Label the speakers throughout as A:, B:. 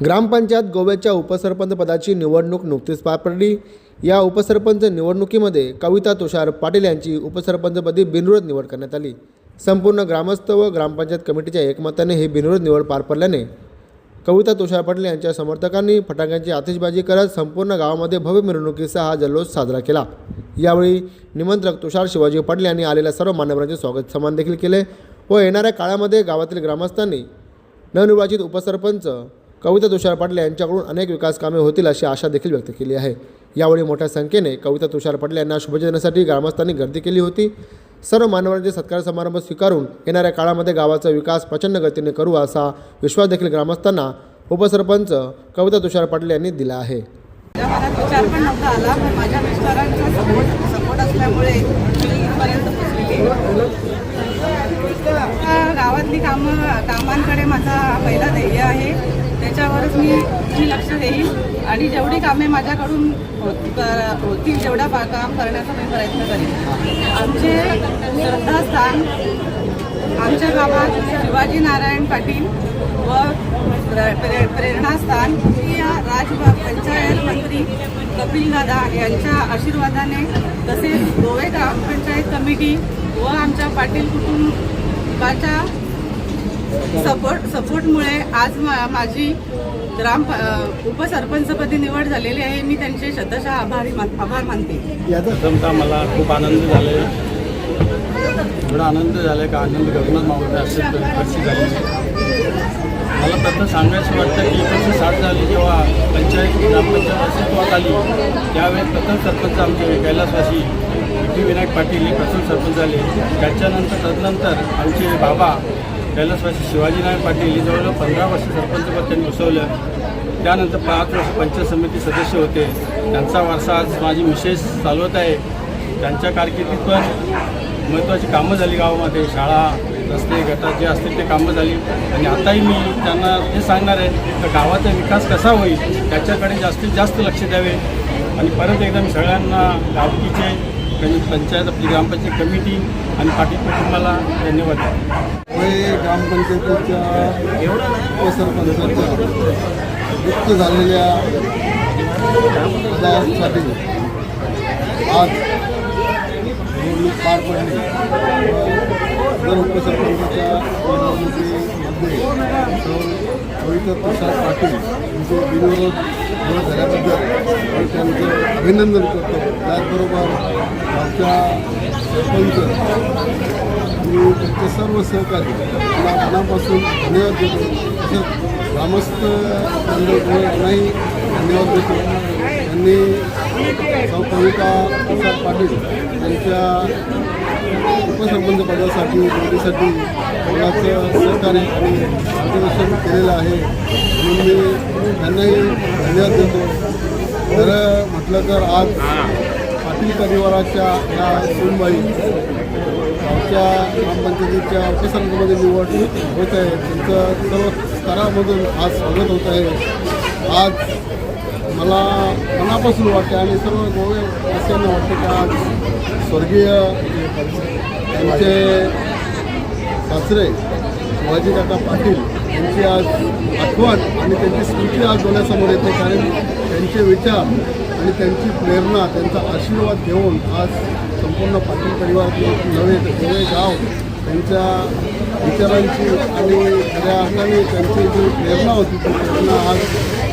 A: ग्रामपंचायत गोव्याच्या उपसरपंच पदाची निवडणूक नुकतीच पार पडली. या उपसरपंच निवडणुकीमध्ये कविता तुषार पाटील यांची उपसरपंचपदी बिनविरोध निवड करण्यात आली. संपूर्ण ग्रामस्थ व ग्रामपंचायत कमिटीच्या एकमताने ही बिनविरोध निवड पार पडल्याने कविता तुषार पाटील यांच्या समर्थकांनी फटाक्यांची आतिषबाजी करत संपूर्ण गावामध्ये भव्य मिरवणुकीसह हा जल्लोष साजरा केला. यावेळी निमंत्रक तुषार शिवाजी पाटील यांनी आलेल्या सर्व मान्यवरांचे स्वागत सन्मान देखील केले व येणाऱ्या काळामध्ये गावातील ग्रामस्थांनी नवनिर्वाचित उपसरपंच कविता तुषार पाटले यांच्याकडून अनेक विकास कामे होतील अशी आशा देखील व्यक्त केली आहे. यावेळी मोठ्या संख्येने कविता तुषार पाटले यांना शुभेच्छा देण्यासाठी ग्रामस्थांनी गर्दी केली होती. सर्व मानवांचे सत्कार समारंभ स्वीकारून येणाऱ्या काळामध्ये गावाचा विकास प्रचंड गतीने करू असा विश्वास देखील ग्रामस्थांना उपसरपंच कविता तुषार पाटील यांनी दिला आहे.
B: विचार पण नव्हता आला पण माझ्या मिस्टरांचा सपोर्ट सपोर्ट असल्यामुळे मी इथपर्यंत पोचलेली गावातली कामं कामांकडे माझा पहिला ध्येय आहे. त्याच्यावरच मी मी लक्ष देईन. आणि जेवढी कामे माझ्याकडून होत- होतील जेवढा काम करण्याचा मी प्रयत्न करेन. आमचे श्रद्धास्थान आमच्या गावात शिवाजी नारायण पाटील व प्रे- प्रे- प्रेरणास्थान ही या राजबाग पंचायत मंत्री कपिल दादा यांच्या आशीर्वादाने तसेच गोवे ग्रामपंचायत कमिटी व आमच्या पाटील कुटुंबाच्या सपोर्ट सपोर्टमुळे आज मा- माझी ग्राम उपसरपंचपदी निवड झालेली आहे. मी त्यांचे शतशः आभारी मान- आभार मानते.
C: प्रथमतः मला खूप आनंद झाले एवढा आनंद झाला का आनंद गगनात मावळता असेल कशी झाली मला प्रथम सांगायचं वाटतं की एकोणीसशे साठ झाली जेव्हा पंचायत ग्रामपंचायत अस्तित्वात आली त्यावेळेस प्रथम सरपंच आमचे कैलासवासी विनायक पाटील हे प्रथम सरपंच झाले. त्याच्यानंतर तदनंतर आमचे बाबा कैलासवासी शिवाजीनारायण पाटील हे जवळजवळ पंधरा वर्ष सरपंचपद त्यांनी उसवलं त्यानंतर पाच वर्ष पंचायत समिती सदस्य होते. त्यांचा वारसा आज माझी मिसेस चालवत आहे. त्यांच्या कारकिर्दीत पण महत्त्वाची कामं झाली गावामध्ये. शाळा रस्ते गटार जे असतील ते कामं झाली. आणि आताही मी त्यांना हे सांगणार आहे तर गावाचा विकास कसा होईल त्याच्याकडे जास्तीत जास्त लक्ष द्यावे. आणि परत एकदा मी सगळ्यांना गावकीचे पंचायत आपली ग्रामपंचायत कमिटी आणि पाटील कुटुंबाला धन्यवाद.
D: ग्रामपंचायतीच्या उपसरपंचाच्या रिक्त झालेल्या पदासाठी आज निवडणूक पार पडली. जर उपसरपंचाच्या निवडणुकीमध्ये कविता प्रसाद पाटील यांचे बिनविरोध निवड झाल्याबद्दल मी त्यांचं अभिनंदन करतो. त्याचबरोबर आमच्या सरपंच आणि त्यांचे सर्व सहकारी मला मनापासून धन्यवाद देतो. तसंच ग्रामस्थ यांनाही धन्यवाद देतो त्यांनी सौ कविता प्रसाद पाटील यांच्या उपसरपंच पदासाठी निवडीसाठी मुलाचं सहकार्य आणि मार्गदर्शन केलेलं आहे म्हणून मी त्यांनाही धन्यवाद देतो. खरं म्हटलं तर आज पाटील परिवाराच्या या सूनबाई आमच्या ग्रामपंचायतीच्या उपसरपंचमध्ये निवड होत आहे. त्यांचं सर्व स्तरामधून आज स्वागत होत आहे. आज मला मनापासून वाटते आणि सर्व गोवे वासियांना वाटते की आज स्वर्गीय त्यांचे सासरे शिवाजी काका पाटील यांची आज आठवण आणि त्यांची स्मृती आज डोळ्यासमोर येते. कारण त्यांचे विचार आणि त्यांची प्रेरणा त्यांचा आशीर्वाद घेऊन आज संपूर्ण पाटील परिवार नव्हे तर गाव त्यांच्या विचारांची आणि खऱ्या अर्थाने त्यांची जी प्रेरणा होती ती प्रेरणा आज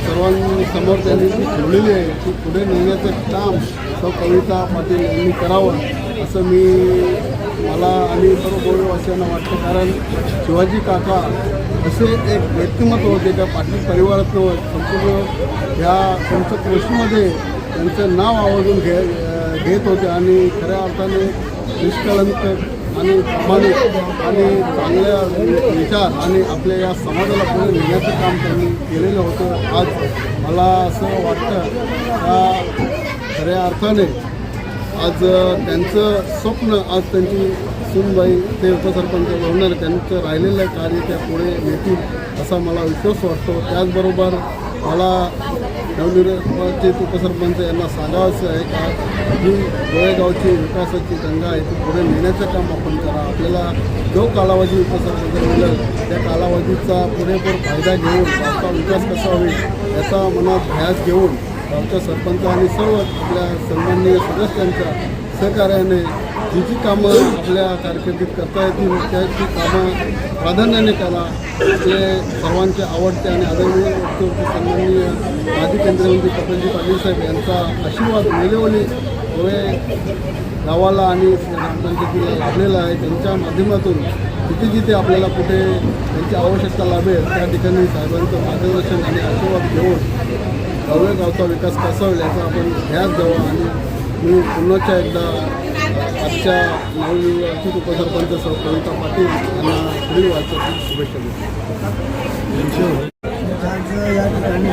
D: सर्वांसमोर त्यांनी जी ठेवलेली आहे ती पुढे नेण्याचं काम सौ कविता पाटील यांनी करावं असं मी मला आणि सर्व गौरववासियांना वाटतं. कारण शिवाजी काका असे एक व्यक्तिमत्व होते त्या पाटील परिवारात संपूर्ण ह्या पंचक्रोशीमध्ये त्यांचं नाव आवर्जून घे घेत होते आणि खऱ्या अर्थाने निष्कळंक आणि प्रामाणिक आणि चांगल्या विचार आणि आपल्या या समाजाला पुढे नेण्याचं काम त्यांनी केलेलं होतं. आज मला असं वाटतं का खऱ्या अर्थाने आज त्यांचं स्वप्न आज त्यांची सुनबाई ते उपसरपंच बनणार त्यांचं राहिलेलं कार्य त्या पुढे नेतील असा मला विश्वास वाटतो. त्याचबरोबर मला नवनिर्वाचित उपसरपंच यांना सांगावंसं आहे का? ही गोळेगावची विकासाची गंगा आहे ती पुढे नेण्याचं काम आपण करा. आपल्याला जो कालावधी उपसरपंच मिळेल त्या कालावधीचा पुरेपूर फायदा घेऊन गावचा विकास कसा होईल याचा मनात ध्यास घेऊन गावच्या सरपंच आणि सर्व आपल्या सन्माननीय सदस्यांच्या सहकार्याने जी जी कामं आपल्या कारकिर्दीत करता येतील त्याची कामं प्राधान्याने करा आपले सर्वांचे आवडते आणि आदरणीय वक्तव्य सन्माननीय माजी केंद्रीय मंत्री कपिलजी पाटील साहेब यांचा आशीर्वाद मेलेवली गोवे गावाला आणि ग्रामपंचायतीला लाभलेला आहे. त्यांच्या माध्यमातून जिथे जिथे आपल्याला कुठे त्यांची आवश्यकता लाभेल त्या ठिकाणी साहेबांचं मार्गदर्शन आणि आशीर्वाद घेऊन गावळे गावचा विकास कसा होईल याचा आपण ध्यास द्यावा आणि मी पुन्हाच्या एकदा आजच्या नवनिर्वाचित उपसरपंच सौ कविता पाटील यांना पुढील वाटचालीसाठी शुभेच्छा देतो.
E: आज या ठिकाणी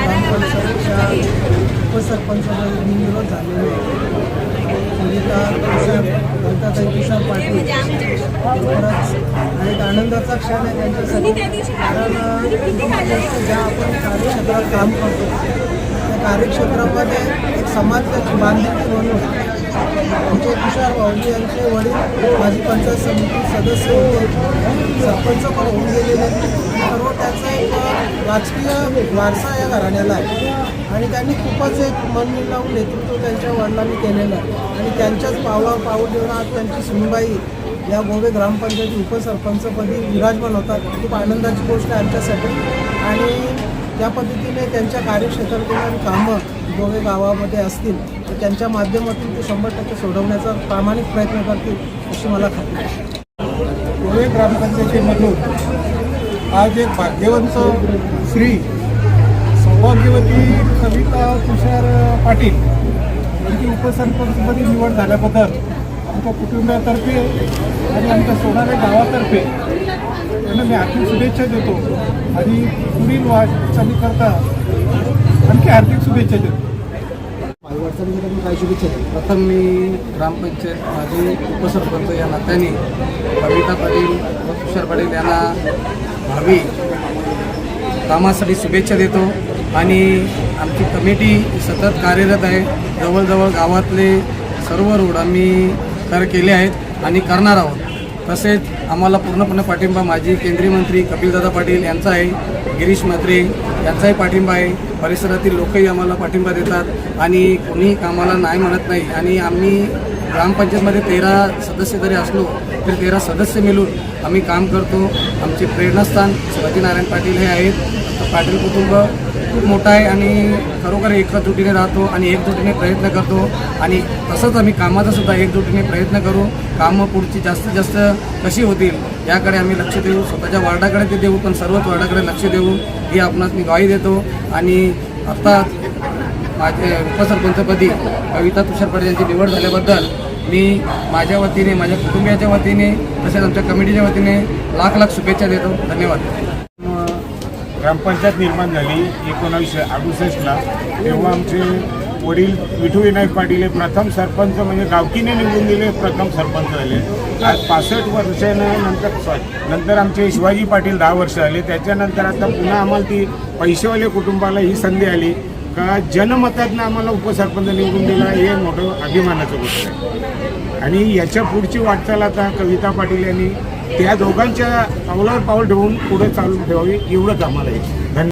E: ग्रामपंचायतच्या उपसरपंचपदी निवड झालेले सुनीता किसान कविताताई किसान पाटील खरंच एक आनंदाचा क्षण आहे त्यांच्यासाठी. कारण ज्या आपण कार्यक्षेत्रात काम करतो कार्यक्षेत्रामध्ये एक समाजाची बांधिलकी म्हणून आमचे तुषार भाऊजी यांचे वडील माजी पंचायत समिती सदस्य होते. सरपंच पण होऊन गेलेले सर्व त्याचा एक राजकीय वारसा या घराण्याला आहे. आणि त्यांनी खूपच एक मन लावून नेतृत्व त्यांच्या वडिलांनी केलेलं आहे. आणि त्यांच्याच पावला पाऊल देऊन आज त्यांची सुनबाई या गोवे ग्रामपंचायती उपसरपंचपदी विराजमान होतात. खूप आनंदाची गोष्ट आहे आमच्यासाठी. आणि त्या पद्धतीने त्यांच्या कार्यक्षेत्रातून कामं गोवे गावामध्ये असतील तर त्यांच्या माध्यमातून ते शंभर टक्के सोडवण्याचा प्रामाणिक प्रयत्न करतील अशी मला खात्री आहे.
F: गोवे ग्रामपंचायतीमधून आज एक भाग्यवंत श्री सौभाग्यवती कविता तुषार पाटील यांची उपसरपंचपदी निवड झाल्याबद्दल आमच्या कुटुंबातर्फे आणि आमच्या सोनारे गावातर्फे त्यांना मी आर्थिक शुभेच्छा देतो. आणि पुढील वाटचालीकरता आणखी आर्थिक शुभेच्छा देतो.
G: प्रथम मी ग्रामपंचायत माझे उपसरपंच या नात्याने कविता पाटील व तुषार पाटील यांना भावी कामासाठी शुभेच्छा देतो. आणि आमची कमिटी सतत कार्यरत आहे. जवळजवळ गावातले सर्व रोड आम्ही तयार केले आहेत. आणि करणार आहोत. तसेच आम्हाला पूर्णपणे पाठिंबा माजी केंद्रीय मंत्री कपिलदादा पाटील यांचा आहे गिरीश म्हात्रे यांचाही पाठिंबा आहे. परिसरातील लोकही आम्हाला पाठिंबा देतात आणि कोणी कामाला नाही म्हणत नाही. आणि आम्ही ग्रामपंचायतमध्ये तेरा सदस्य जरी असलो तरी तेरा सदस्य मिळून आम्ही काम करतो. आमचे प्रेरणास्थान शिवाजीनारायण पाटील हे आहेत. पाटील कुटुंब खूप मोठा आहे आणि खरोखर एकजुटीने राहतो आणि एकजुटीने प्रयत्न करतो. आणि तसंच आम्ही कामाचा सुद्धा एकजुटीने प्रयत्न करू. कामं पुढची जास्तीत जास्त कशी होतील याकडे आम्ही लक्ष देऊ. स्वतःच्या वार्डाकडे ते देऊ पण सर्वच वार्डाकडे लक्ष देऊ. ही आपणास मी ग्वाही देतो. आणि आता माझे उपसरपंचपदी कविता तुषार पाटील यांची निवड झाल्याबद्दल मी माझ्या वतीने माझ्या कुटुंबियाच्या वतीने तसेच आमच्या कमिटीच्या वतीने लाख लाख शुभेच्छा देतो. धन्यवाद.
F: ग्रामपंचायत निर्माण झाली एकोणावीसशे अडुसष्टला. तेव्हा आमचे वडील विठू विनायक पाटील हे प्रथम सरपंच म्हणजे गावकीने निवडून दिले प्रथम सरपंच झाले. आज पासष्ट वर्षानं नंतर सॉरी नंतर आमचे शिवाजी पाटील दहा वर्ष आले. त्याच्यानंतर आता पुन्हा आम्हाला ती पैसेवाले कुटुंबाला ही संधी आली. का जनमतातनं आम्हाला उपसरपंच निवडून दिला हे मोठं अभिमानाचं गोष्ट आहे. आणि याच्या पुढची वाटचाल आता कविता पाटील यांनी त्या दोघांच्या पावलावर पाऊल ठेवून पुढे चालू ठेवावी एवढंच आम्हाला आहे. धन्यवाद.